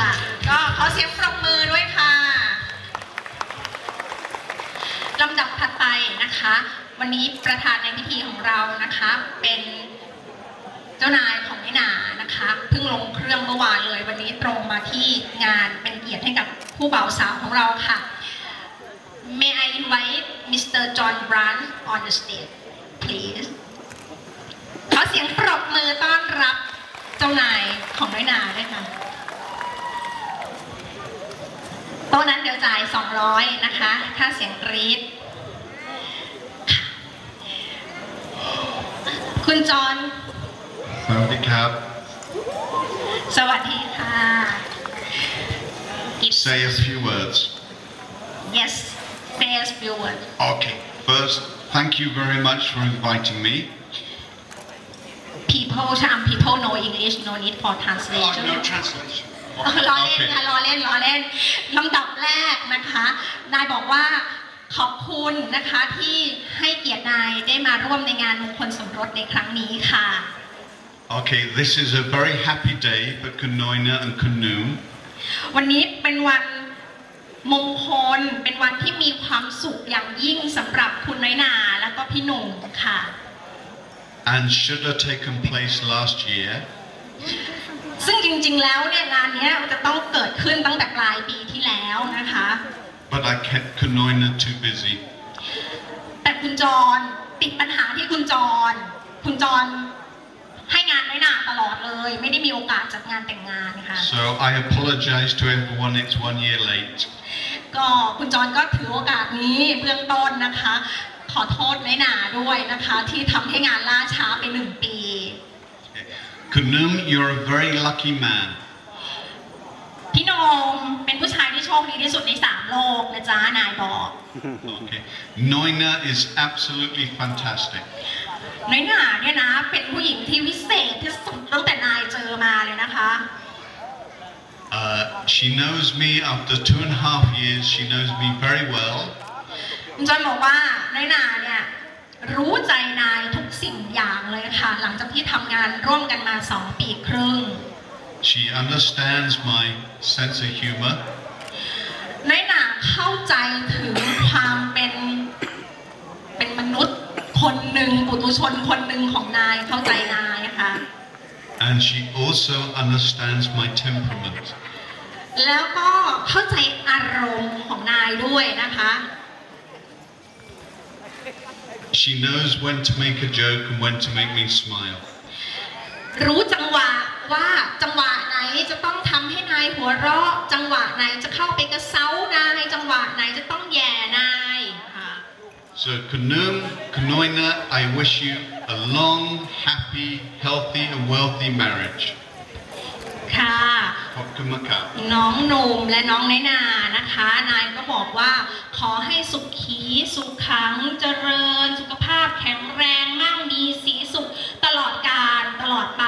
ค่ะ ก็ขอเสียงปรบมือด้วยค่ะลำดับถัดไปนะคะ วันนี้ประธานในพิธีของเรานะคะ เป็นเจ้านายของนิหนานะคะเพิ่งลงเครื่องเมื่อวานเลย วันนี้ตรงมาที่งานเป็นเกียรติให้กับผู้บ่าวสาวของเราค่ะ May I invite Mr. John Brand on the stage please ขอเสียงปรบมือต้อนรับเจ้านายของน้อยนาด้วยค่ะ โต๊ะนั้นเดี๋ยวจ่าย 200 นะคะ ค่าเสียงกรี๊ดคุณจอนสวัสดีครับ สวัสดีค่ะ If Say a few words. yes say a few words Okay. First, thank you very much for inviting me. people ชาม people know English no need for translation Oh, no translation. ล้อเล่น Okay. ค่ะล้อเล่นล้อเล่นลำดับแรกนะคะนายบอกว่าขอบคุณนะคะที่ให้เกียรตินายได้มาร่วมในงานมงคลสมรสในครั้งนี้ค่ะ Okay, this is a very happy day for Kunoina and Kunum. วันนี้เป็นวันมงคลเป็นวันที่มีความสุขอย่างยิ่งสำหรับคุณน้อยนาแล้วก็พี่หนุ่มค่ะ and should have taken place last year. ซึ่งจริงๆแล้วเนี่ยงานเนี้ยจะต้องเกิดขึ้นตั้งแต่ปลายปีที่แล้วนะคะ But I kept Kunoina too busy. แต่คุณจรติดปัญหาที่คุณจร คุณจรให้งานน้อยนาตลอดเลย ไม่ได้มีโอกาสจัดงานแต่งงานค่ะ So I apologize to everyone, it's one year late. ก็คุณจรก็ถือโอกาสนี้เบื้องต้นนะคะ ขอโทษน้อยนาด้วยนะคะ ที่ทำให้งานล่าช้าไปหนึ่งปี Kunum, you're a very lucky man. พี่โนมเป็นผู้ชายที่โชคดีที่สุดในสามโลกนะจ๊ะ นายบอก Okay. Noina is absolutely fantastic. น้อยหนาเนี่ยนะ เป็นผู้หญิงที่วิเศษที่สุดตั้งแต่นายเจอมาเลยนะคะ Uh, she knows me after two and a half years. She knows me very well. คุณจอยบอกว่าน้อยหนาเนี่ย รู้ใจนายทุกสิ่งอย่างเลยค่ะหลังจากที่ทำงานร่วมกันมาสองปีครึ่ง She understands my sense of humor. น้อยหนาเข้าใจถึงความเป็นเป็นมนุษย์คนหนึ่งปุถุชนคนหนึ่งของนายเข้าใจนายค่ะ And she also understands my temperament. แล้วก็เข้าใจอารมณ์ของนายด้วยนะคะ She knows when to make a joke and when to make me smile. รู้จังหวะว่าจังหวะไหนจะต้องทำให้นายหัวเราะ จังหวะไหนจะเข้าไปกระเซ้านาย จังหวะไหนจะต้องแย่นายค่ะ So Kunum, Kunoina, I wish you a long, happy, healthy and wealthy marriage. ค่ะ Hokumakau. น้องหนุ่มและน้องน้อยนานะคะ นายก็บอกว่า ขอให้สุขขีสุขขังเจริญ สุขภาพแข็งแรงมั่งมีสีสุขตลอดกาลตลอดไป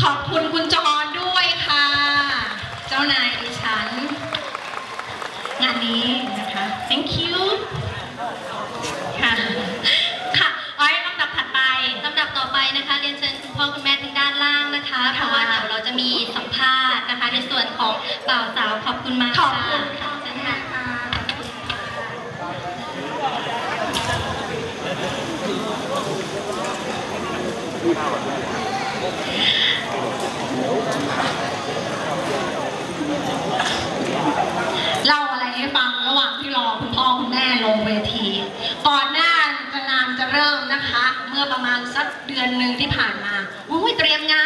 ขอบคุณคุณจรด้วยค่ะ เจ้านายดิฉัน งานนี้นะคะ thank you ค่ะค่ะอ้อยลำดับถัดไปลำดับต่อไปนะคะ เรียนเชิญคุณพ่อคุณแม่ทางด้า นล่างนะคะ เพราะว่าเดี๋ยวเราจะมีสัมภาษณ์นะคะ ในส่วนของบ่าวสาวขอบคุณมากขอบคุณค่ะเชิญค่ะเล่าอะไรให้ฟังระหว่างที่รอคุณพ่อคุณแม่ลงเวที ก่อนหน้าจะงานจะเริ่มนะคะ เมื่อประมาณสักเดือนหนึ่งที่ผ่านมาอุ้ยเตรียมงาน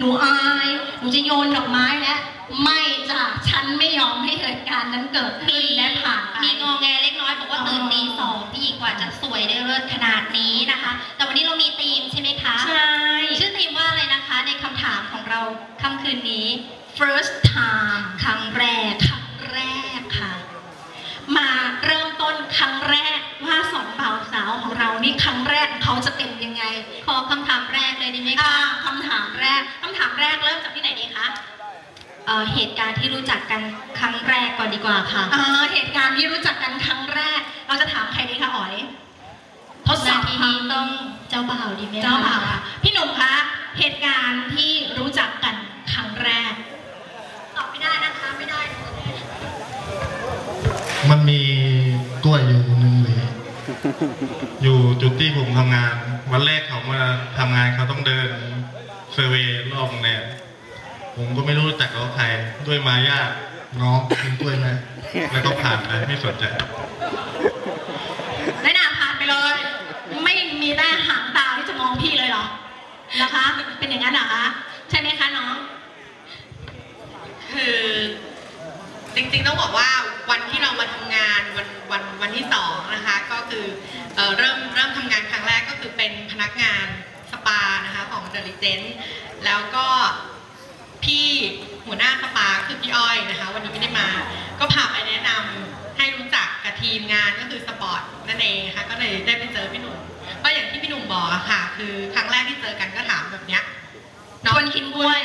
หนูอายหนูจะโยนดอกไม้แล้วไม่จ้ะฉันไม่ยอมให้เหตุการณ์นั้นเกิดขึ้นและผ่านไป มีงอแงเล็กน้อยบอกว่าตื่นตีสองพี่หญิงกว่าจะสวยได้เลิศขนาดนี้นะคะ แต่วันนี้เรามีธีมใช่ไหมคะใช่ ชื่อธีมว่าอะไรนะคะในคำถามของเราค่ำคืนนี้ first time ครั้งแรกครั้งแรกค่ะ มาเริ่มต้นครั้งแรก ของเขาจะเป็นยังไง ขอคำถามแรกเลยดีไหมอ่าคะคำถามแรกคำถามแรกเริ่มจากที่ไหนดีคะเอ่อเหตุการณ์ที่รู้จักกันครั้งแรกก่อนดีกว่าค่ะอ่าเหตุการณ์ที่รู้จักกันครั้งแรก เราจะถามใครดีคะอ๋อย ทดสนาอบทีนี้ต้องเจ้าบ่าวดีไหมคะ เจ้าบ่าวค่ะพี่หนุ่มคะเหตุการณ์ที่รู้จักกันครั้งแรก อยู่จุดที่ผมทำงาน วันแรกเขามาทำงานเขาต้องเดินเซอร์เวย์รอบโรงแรมผมก็ไม่รู้จักเขาใครด้วยมายาทน้องกินกล้วยไหมแล้วก็ผ่านไปไม่สนใจได้หนาผ่านไปเลย ไม่มีได้หางตาที่จะมองพี่เลยเหรอนะคะ เป็นอย่างนั้นเหรอคะใช่ไหมคะน้อง คือจริงๆต้องบอกว่า วันที่เรามาทำงานวันวันวันที่สองนะคะก็คือเอ่อเริ่มเริ่มทำงานครั้งแรกก็คือเป็นพนักงานสปานะคะของเดลิเจนแล้วก็พี่หัวหน้าสปาคือพี่อ้อยนะคะ วันนี้ไม่ได้มา ก็พาไปแนะนำให้รู้จักกับทีมงานก็คือสปอร์ตนั่นเองนะคะก็เลยได้ไปเจอพี่หนุ่มก็อย่างที่พี่หนุ่มบอกอะค่ะ คือครั้งแรกที่เจอกันก็ถามแบบเนี้ยชวนกินกล้วย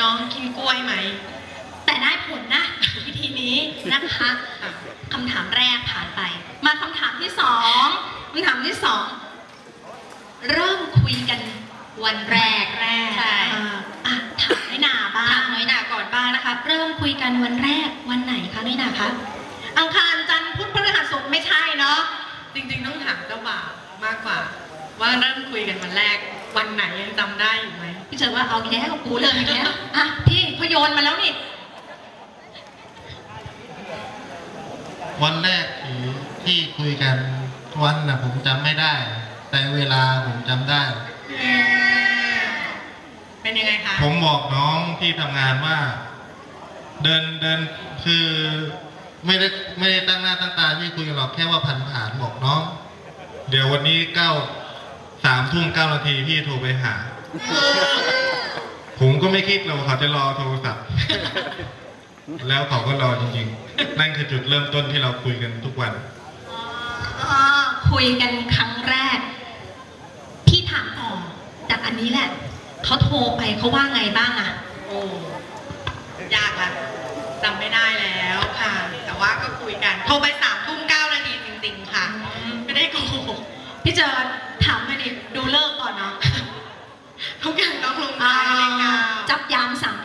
น้องกินกล้วยไหมแต่ได้ผลนะ วิธีนี้นะคะคำถามแรกผ่านไป มาคำถามที่สองคำถามที่สองเริ่มคุยกันวันแรกแรกใช่อ่าอะถามน้อยหนาบ้าถางมน้อยหนาก่อนบ้างนะคะ เริ่มคุยกันวันแรกวันไหนคะน้อยหนาคะอังคารจันทร์พุธพฤหัสศุกร์ไม่ใช่เนาะจริงๆต้องถามเจ้าบ่าวมากกว่า ว่าเริ่มคุยกันวันแรกวันไหนยังจำได้อยู่ไหมพี่เจอว่าเอาแค่กูเลยแค่อะพี่เขาโยนมาแล้วนี่ วันแรกที่คุยกันวันน่ะผมจำไม่ได้ แต่เวลาผมจำได้ เป็นยังไงคะ ผมบอกน้องที่ทำงานว่า เดินเดินคือไม่ได้ไม่ได้ตั้งหน้าตั้งตาที่คุยกันหรอกแค่ว่าผ่านผ่านๆบอกน้อง เดี๋ยววันนี้เก้าสามทุ่มเก้านาทีพี่โทรไปหา ผมก็ไม่คิดหรอกว่าเขาจะรอโทรศัพท์ แล้วเขาก็รอจริงๆ นั่นคือจุดเริ่มต้นที่เราคุยกันทุกวันอ่าคุยกันครั้งแรก พี่ถามต่อจากอันนี้แหละ เขาโทรไปเขาว่าไงบ้างอะโอ้ยากละจำไม่ได้แล้วค่ะ แต่ว่าก็คุยกัน โทรไปสามทุ่มเก้านาทีจริงๆค่ะ ไม่ได้โกหกพี่เจอถามมาดิดูเลิกก่อนเนาะทุกอย่างต้องลงอ่าท้ายเลยค่ะจับยามสาม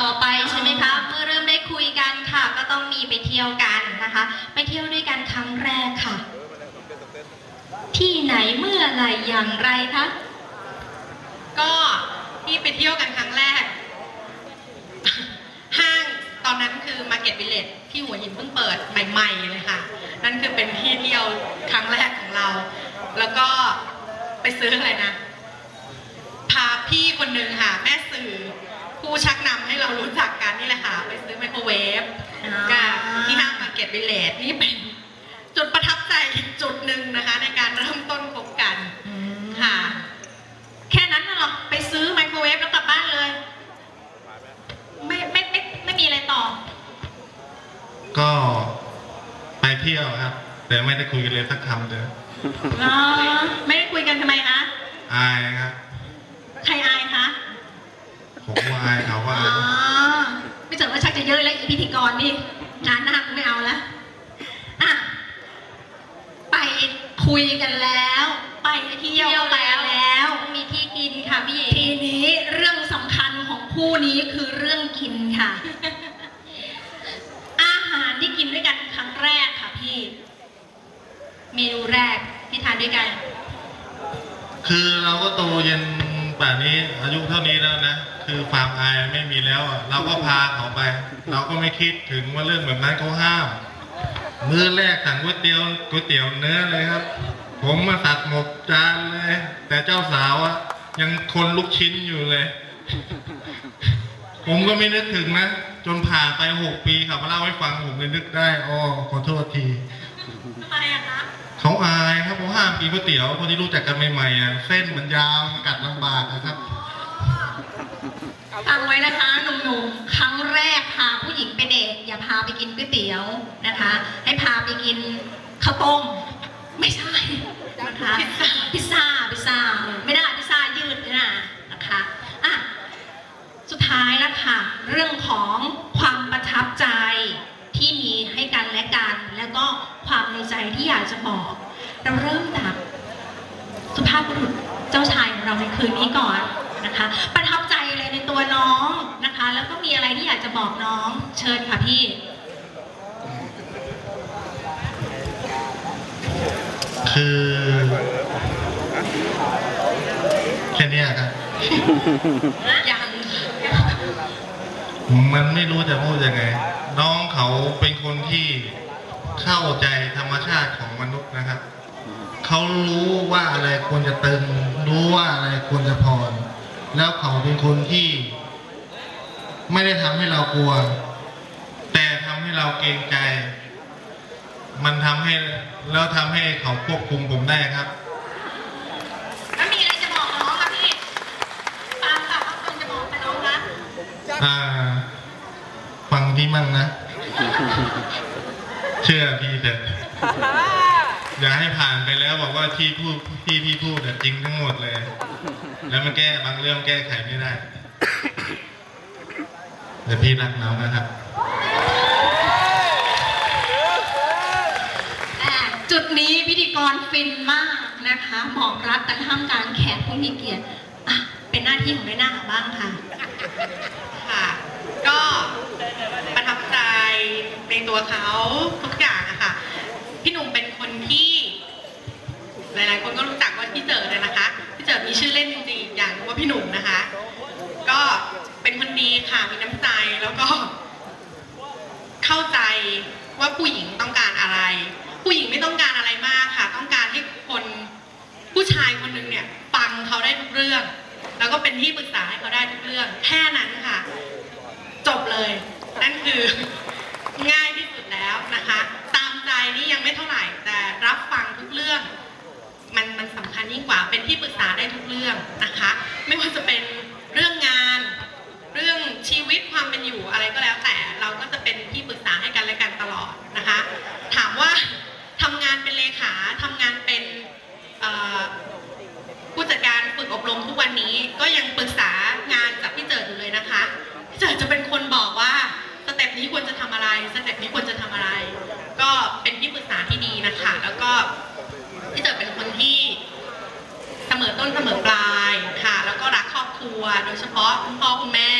ต่อไปใช่ไหมคะ เมื่อเริ่มได้คุยกันค่ะ ก็ต้องมีไปเที่ยวกันนะคะ ไปเที่ยวด้วยกันครั้งแรกค่ะ ที่ไหนเมื่อไรอย่างไรคะ ก็ที่ไปเที่ยวกันครั้งแรก ห้างตอนนั้นคือ Market Village ที่หัวหินเพิ่งเปิดใหม่ ๆ เลยค่ะ นั่นคือเป็นที่เที่ยวครั้งแรกของเรา แล้วก็ไปซื้ออะไรนะ พาพี่คนหนึ่งค่ะ แม่สื่อ เรารู้จักกันนี่แหละค่ะไปซื้อไมโครเวฟกับที่ห้าง Market Village นี่เป็นจุดประทับใจอีกจุดหนึ่งนะคะ ในการเริ่มต้นคบกันค่ะ แค่นั้นน่ะเหรอไปซื้อไมโครเวฟแล้วกลับบ้านเลย ไม่ไม่ไม่ไม่มีอะไรต่อ ก็ไปเที่ยวครับ แต่ไม่ได้คุยกันเลยสักคำเดียวอ๋อไม่ได้คุยกันทำไมคะอายครับ ใครอายคะ ผมว่าอายเขาว่า อ๋ อา อย ไม่ เจอว่าชักจะเยอะแล้วอีพิธีกรนี่งานหน้ากูไม่เอาแล้วอะไปคุยกันแล้ว ไปเที่ยวไปแล้วต้องมีที่กินค่ะพี่หญิงทีนี้เรื่องสำคัญของคู่นี้คือเรื่องกินค่ะ อาหารที่กินด้วยกันครั้งแรกค่ะพี่ เมนูแรกที่ทานด้วยกัน คือเราก็โตเย็นป่านนี้อายุเท่านี้แล้วนะ คือความอายไม่มีแล้วอะเราก็พาเขาไป เราก็ไม่คิดถึงว่าเรื่องแบบนั้นเขาห้าม มื้อแรกสั่งก๋วยเตี๋ยวก๋วยเตี๋ยวเนื้อเลยครับ ผมมาตัดหมกจานเลย แต่เจ้าสาวอะยังคนลูกชิ้นอยู่เลย ผมก็ไม่นึกถึงนะ จนผ่านไปหกปีเขามาเล่าให้ฟังผมเลยนึกได้อ๋อขอโทษที ทำไมอะคะเขาอายครับเขาห้ามกินก๋วยเตี๋ยวคนที่รู้จักกันใหม่ๆอะเส้นมันยาวกัดลำบากนะครับอ ฟังไว้นะคะหนุ่มๆครั้งแรกพาผู้หญิงไปเดทอย่าพาไปกินก๋วยเตี๋ยวนะคะ ให้พาไปกินข้าวต้มไม่ใช่นะคะพิซซ่าพิซซ่าไม่ได้พิซซ่ายืดนะนะคะอะสุดท้ายล้วค่ะ เรื่องของความประทับใจที่มีให้กันและกัน แล้วก็ความในใจที่อยากจะบอก เราเริ่มจากสุภาพบุรุษเจ้าชายของเราในคืนนี้ก่อนนะคะ ประทับ ตัวน้องนะคะ แล้วก็มีอะไรที่อยากจะบอกน้องเชิญค่ะพี่ คือแค่เนี้ยครับ ยังมันไม่รู้จะพูดยังไง น้องเขาเป็นคนที่เข้าใจธรรมชาติของมนุษย์นะครับ เขารู้ว่าอะไรควรจะตึง รู้ว่าอะไรควรจะผ่อน แล้วเขาเป็นคนที่ไม่ได้ทำให้เรากลัว แต่ทำให้เราเกรงใจ มันทำให้แล้วทำให้เขาควบคุมผมได้ครับแล้วมีอะไรจะบอกน้องคะพี่ฟังค่ะฟังจะบอกไปน้องคะอ่า ฟังพี่มั่งนะ เชื่อพี่เถอะ อย่าให้ผ่านไปแล้วบอกว่าที่พูดที่พี่พูดแต่จริงทั้งหมดเลย แล้วมันแก้บางเรื่องแก้ไขไม่ได้แต่พี่รักน้องนะครับอะจุดนี้พิธีกรฟินมากนะคะบอกรักกันท่ามกลางแขกผู้มีเกียรติอะเป็นหน้าที่ของด้วยหน้าบ้างค่ะ ค่ะ ก็ประทับใจในตัวเขาทุกอย่างอะค่ะ พี่หนุ่มเป็นคนที่ หลายๆคนก็รู้จักว่าพี่เจิดเลยนะคะ พี่เจิดมีชื่อเล่นจริงๆอย่างว่าพี่หนุ่มนะคะ ก็เป็นคนดีค่ะมีน้ำใจแล้วก็ เข้าใจว่าผู้หญิงต้องการอะไร ผู้หญิงไม่ต้องการอะไรมากค่ะ ต้องการให้คนผู้ชายคนหนึ่งเนี่ยฟังเขาได้ทุกเรื่อง แล้วก็เป็นที่ปรึกษาให้เขาได้ทุกเรื่อง แค่นั้นค่ะ จบเลย นั่นคือ ง่ายที่สุดแล้วนะคะ ตามใจนี่ยังไม่เท่าไหร่ แต่รับฟังทุกเรื่อง มันมันสำคัญ ยิ่งกว่าเป็นที่ปรึกษาได้ทุกเรื่องนะคะ ไม่ว่าจะเป็นเรื่องงาน เรื่องชีวิตความเป็นอยู่อะไรก็แล้วแต่เราก็จะเป็นที่ปรึกษาให้กันและกันตลอดนะคะ ถามว่าทำงานเป็นเลขาทำงานเป็นผู้จัดการฝึกอบรมทุกวันนี้ก็ยังปรึกษางานจากพี่เจิดอยู่เลยนะคะพี่เจิดจะเป็นคนบอกว่าสเต็ปนี้ควรจะทำอะไรสเต็ปนี้ควรจะทำอะไร ก็เป็นที่ปรึกษาที่ดีนะคะ แล้วก็พี่เจิดเป็นคนที่ เสม อต้นเสมอปลายค่ะ แล้วก็รักครอบครัว โดยเฉพาะคุณพ่อคุณแม่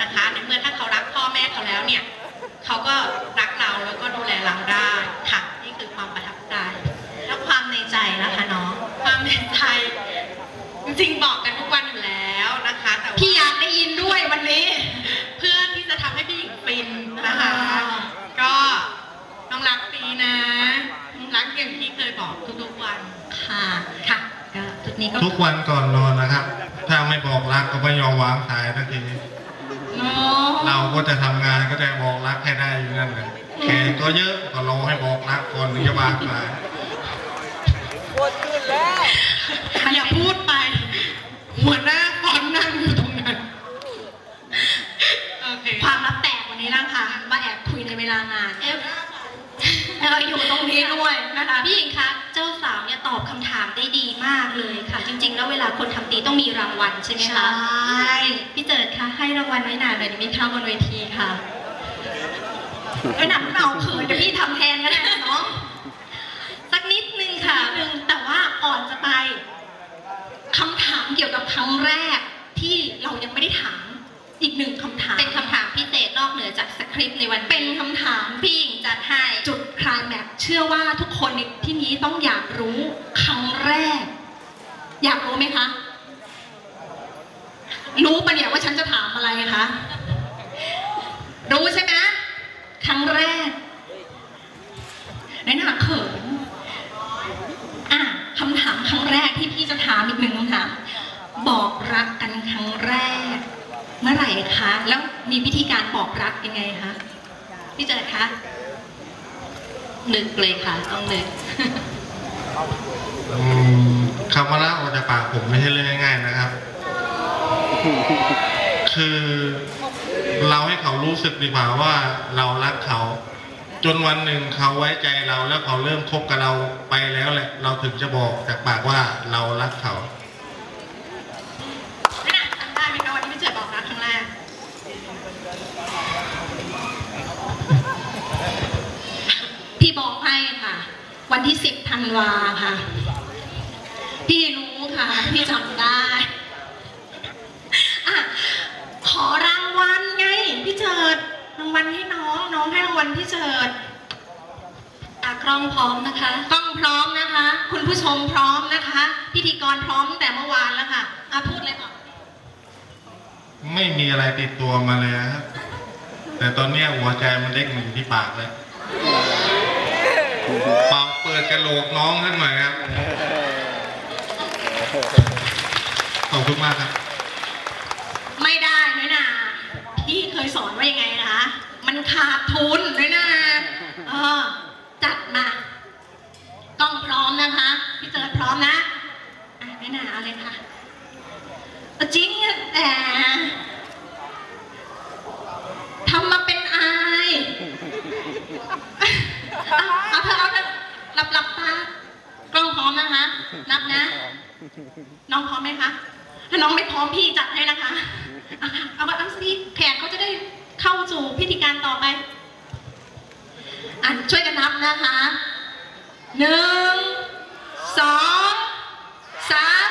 นะคะในเมื่อถ้าเขารักพ่อแม่เขาแล้วเนี่ยเขาก็รักเราแล้วก็ดูแลเราได้ค่ะนี่คือความประทับใจ แล้วความในใจนะคะน้องความในใจจริงๆบอกกันทุกวันอยู่แล้วนะคะแต่ว่าพี่อยากได้ยินด้วยวันนี้ เพื่อที่จะทำให้พี่หญิงฟินนะคะอ่าก็ต้องรักปีนะ รักอย่างที่เคยบอกทุกๆวันค่ะค่ะก็จุด นี้ก็ทุกวันก่อนนอนนะครับ ถ้าไม่บอกรักก็ไม่ยอมวางสายทันทีเนาะเราก็จะทำงานก็จะบอกรักให้ได้อยู่นั่นแหละแขกก็เยอะก็รอให้บอกรักก่อนถึงจะวางสายอย่าพูดไป หัวหน้าฟอนนั่งอยู่ตรงนั้นโอเคความลับแตกวันนี้นะคะมาแอบคุยในเวลางานเอฟ เอออยู่ตรงนี้ด้วยนะคะพี่หญิงคะเจ้าสาวเนี่ยตอบคำถามได้ดีมากเลยค่ะ จริง ๆ แล้วเวลาคนทำดีต้องมีรางวัลใช่ไหมใชคะ่พี่เจิดคะให้รางวัลไว้หนาหน่อยดีไหมคะบนเวทีค่ะไอ้หนังเอาเขินเดี๋ยวพี่ทำแทนก็ได้เนาะสักนิดนึงค่ะนิดนึงแต่ว่าก่อนจะไปคำถามเกี่ยวกับครั้งแรกที่เรายังไม่ได้ถาม อีกหนึ่งคำถามเป็นคำถามพิเศษนอกเหนือจากสคริปต์ในวันเป็นคำถามพี่หญิงจัดให้จุดคลายแม็กซ์เชื่อว่าทุกคนในที่นี้ต้องอยากรู้ครั้งแรก อยากรู้ไหมคะ รู้ปะเนี่ยว่าฉันจะถามอะไรคะรู้ใช่ไหมครั้งแรกในหน้าเขินอะคำถามครั้งแรกที่พี่จะถามอีกหนึ่งคำถามบอกรักกันครั้งแรก เมื่อไหร่คะ แล้วมีวิธีการบอกรักยังไงคะพี่เจิดคะนึกเลยค่ะ ต้องนึกอืมคำว่ารักออกจากปากผมไม่ใช่เรื่องง่ายๆนะครับคคือเราให้เขารู้สึกดีกว่าว่าเรารักเขา จนวันหนึ่งเขาไว้ใจเราแล้วเขาเริ่มคบกับเราไปแล้วแหละ เราถึงจะบอกจากปากว่าเรารักเขา ไม่น่าจำได้ไหมคะวันที่พี่เจอบอกรักครั้งแรก พี่บอกให้ค่ะ วัน ที่สิบธันวาค่ะ พี่รู้ค่ะ พี่จำได้อะขอรางวัลไง พี่เจิดรางวัลให้น้องน้องให้รางวัลพี่เจิดตากล้องพร้อมนะคะต้องพร้อมนะคะ คุณผู้ชมพร้อมนะคะ พิธีกรพร้อมตั้งแต่เมื่อวานแล้วค่ะอะพูดเลยก่อนไม่มีอะไรติดตัวมาเลยครับ แต่ตอนเนี้ยหัวใจมันเล็กมันอยู่ที่ปากเลยเป่าเปิด กระโหลกน้องขึ้นหน่อยครับ ขอบคุณมากครับ ไม่ได้น้อยนาพี่เคยสอนว่ายังไงนะคะ มันขาดทุนนะยนาเออ จัดมา กล้องพร้อมนะคะ พี่เจิดพร้อมนะอะน้อยนาเอาเลยค่ะเอาจริงอะแต่ทำมาเป็นอายเอาเอาเถอะเอาเถอะหลับหลับตากล้องพร้อมนะคะ นับนะ น้องพร้อมไหมคะ ถ้าน้ องไม่พร้อมพี่จัดให้นะคะอะเอาเอาสิแขกเขาจะได้เข้าสู่พิธีการต่อไปอะช่วยกันนับนะคะหนึ่งสองสาม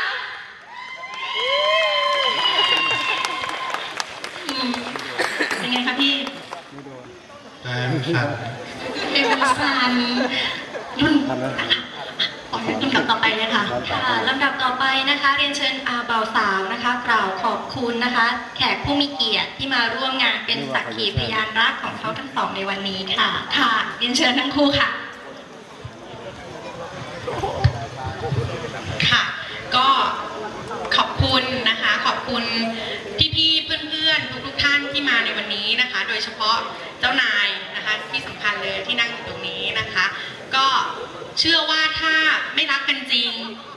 อืมเป็นไงคะพี่ใจมันสั่นเพลงมันสั่นรุ่น ขอให้รุ่นต่อไปเลยค่ะค่ะลำดับต่อไปนะคะ เรียนเชิญอาเบาสาวนะคะ กล่าวขอบคุณนะคะ แขกผู้มีเกียรติที่มาร่วมงานเป็นสักขีพยานรักของเขาทั้งสองในวันนี้ค่ะ ค่ะ เรียนเชิญทั้งคู่ค่ะ ค่ะ ก็ขอบคุณนะคะ ขอบคุณพี่ๆเพื่อนๆทุกๆท่านที่มาในวันนี้นะคะ โดยเฉพาะเจ้านายนะคะที่สำคัญเลยที่นั่งอยู่ตรงนี้นะคะก็ เชื่อว่าถ้าไม่รักกันจริง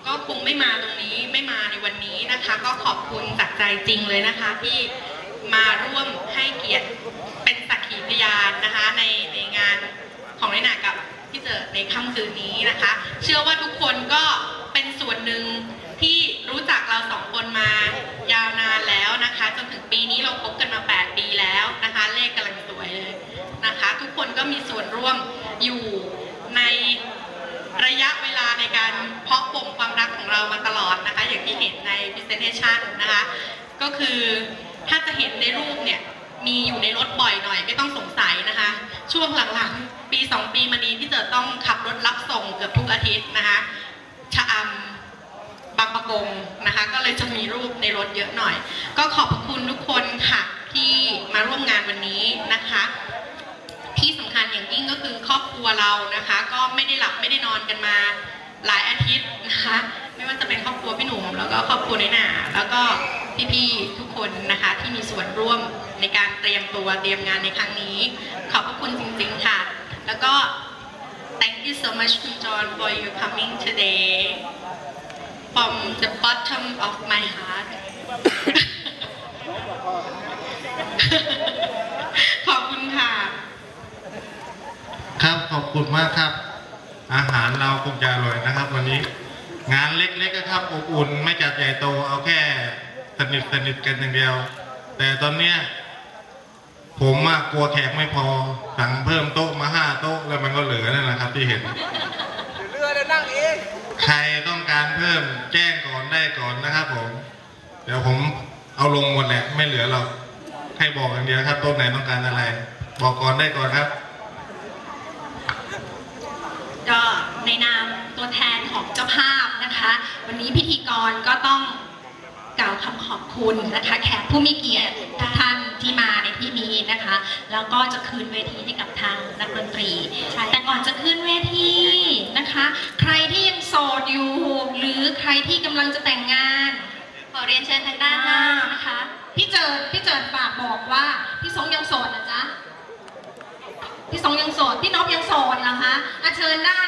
ก็คงไม่มาตรงนี้ไม่มาในวันนี้นะคะ ก็ขอบคุณจากใจจริงเลยนะคะ ที่มาร่วมให้เกียรติเป็นสักขีพยานนะคะ ในในงานของในหนากับพี่เจอในค่ำคืนนี้นะคะ เชื่อว่าทุกคนก็เป็นส่วนหนึ่งที่รู้จักเราสองคนมายาวนานแล้วนะคะ จนถึงปีนี้เราคบกันมา 8 ปีแล้วนะคะ เลขกำลังสวยเลยนะคะ ทุกคนก็มีส่วนร่วมอยู่ใน ระยะเวลาในการเพาะบ่มความรักของเรามาตลอดนะคะ อย่างที่เห็นใน presentation นะคะ ก็คือถ้าจะเห็นในรูปเนี่ยมีอยู่ในรถบ่อยหน่อยไม่ต้องสงสัยนะคะ ช่วงหลังๆ ปีสองปีมานี้ที่เจอต้องขับรถรับส่งเกือบทุกอาทิตย์นะคะชะอำบางประกงนะคะ ก็เลยจะมีรูปในรถเยอะหน่อย ก็ขอบคุณทุกคนค่ะที่มาร่วมงานวันนี้นะคะ คัญอย่างยิ่งก็คือครอบครัวเรานะคะ ก็ไม่ได้หลับไม่ได้นอนกันมาหลายอาทิตย์นะคะ ไม่ว่าจะเป็นครอบครัวพี่หนุ่มแล้วก็ครอบครัวในหนาแล้วก็พี่ๆทุกคนนะคะที่มีส่วนร่วมในการเตรียมตัวเตรียมงานในครั้งนี้ ขอบพระคุณจริงๆค่ะ แล้วก็ thank you so much คุณจอห์น for you coming today from the bottom of my heart ขอบคุณค่ะ ครับข อบคุณมากครับ อาหารเราคงจะอร่อยนะครับ วันนี้ งานเล็กๆนะครับอบอุ่นไม่จัดใหญ่โตเอาแค่สนิทสนิทกันอย่างเดียว แต่ตอนเนี้ยผมอะกลัวแขกไม่พอสั่งเพิ่มโต๊ะมาห้าโต๊ะแล้วมันก็เหลือนั่นแหละครับ ที่เห็นเหลือจะนั่งเองใครต้องการเพิ่มแจ้งก่อนได้ก่อนนะครับผม เดี๋ยวผมเอาลงหมดแหละไม่เหลือหรอกให้บอกอย่างเดียวครับโต๊ะไหนต้องการอะไร บอกก่อนได้ก่อนครับ ก็ ในนามตัวแทนของเจ้าภาพนะคะ วันนี้พิธีกรก็ต้องกล่าวคำขอบคุณนะคะแขกผู้มีเกียรติทุกท่านที่มาในที่นี้นะคะ แล้วก็จะคืนเวทีให้กับทางนักดนตรี แต่ก่อนจะขึ้นเวทีนะคะ ใครที่ยังโสดอยู่หรือใครที่กำลังจะแต่งงาน ขอเรียนเชิญทางด้านหน้านะคะพี่เจิดพี่เจิดฝากบอกว่าพี่สงยังโสดนะจ๊ะพี่สงยังโสดพี่นพยังโสดเหรอคะอาเชิญหน้า